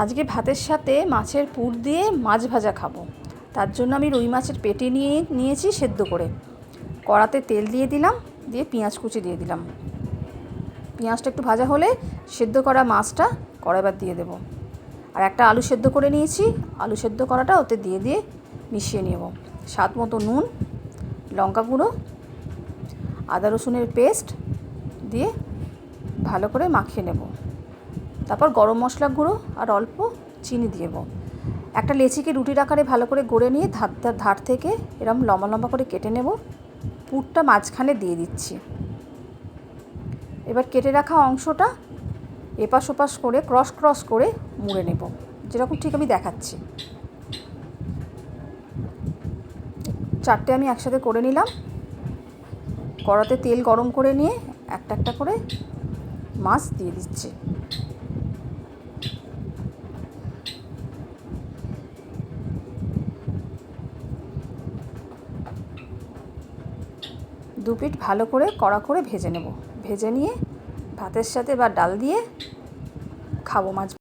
আজকে ভাতের সাথে মাছের পুর দিয়ে মাছ ভাজা খাব। তার জন্য আমি রুই মাছের পেটে নিয়ে নিয়েছি সেদ্ধ করে। কড়াতে তেল দিয়ে দিলাম, দিয়ে পেঁয়াজ কুচি দিয়ে দিলাম। পেঁয়াজটা একটু ভাজা হলে সেদ্ধ করা মাছটা কড়াইবার দিয়ে দেবো। আর একটা আলু সেদ্ধ করে নিয়েছি, আলু সেদ্ধ করাটা ওতে দিয়ে দিয়ে মিশিয়ে নেব। স্বাদ মতো নুন, লঙ্কা গুঁড়ো, আদা রসুনের পেস্ট দিয়ে ভালো করে মাখিয়ে নেব। তারপর গরম মশলা গুঁড়ো আর অল্প চিনি দেবো। একটা লেচিকে রুটির আকারে ভালো করে গড়ে নিয়ে ধার ধার ধার থেকে এরম লম্বা লম্বা করে কেটে নেব। পুরটা মাঝখানে দিয়ে দিচ্ছি। এবার কেটে রাখা অংশটা এপাশ ওপাশ করে, ক্রস ক্রস করে মুড়ে নেব। যেরকম ঠিক আমি দেখাচ্ছি। চারটে আমি একসাথে করে নিলাম। কড়াতে তেল গরম করে নিয়ে একটা একটা করে মাছ দিয়ে দিচ্ছি। দু পিঠ ভালো করে কড়া করে ভেজে নেব। ভেজে নিয়ে ভাতের সাথে বা ডাল দিয়ে খাব মাছ।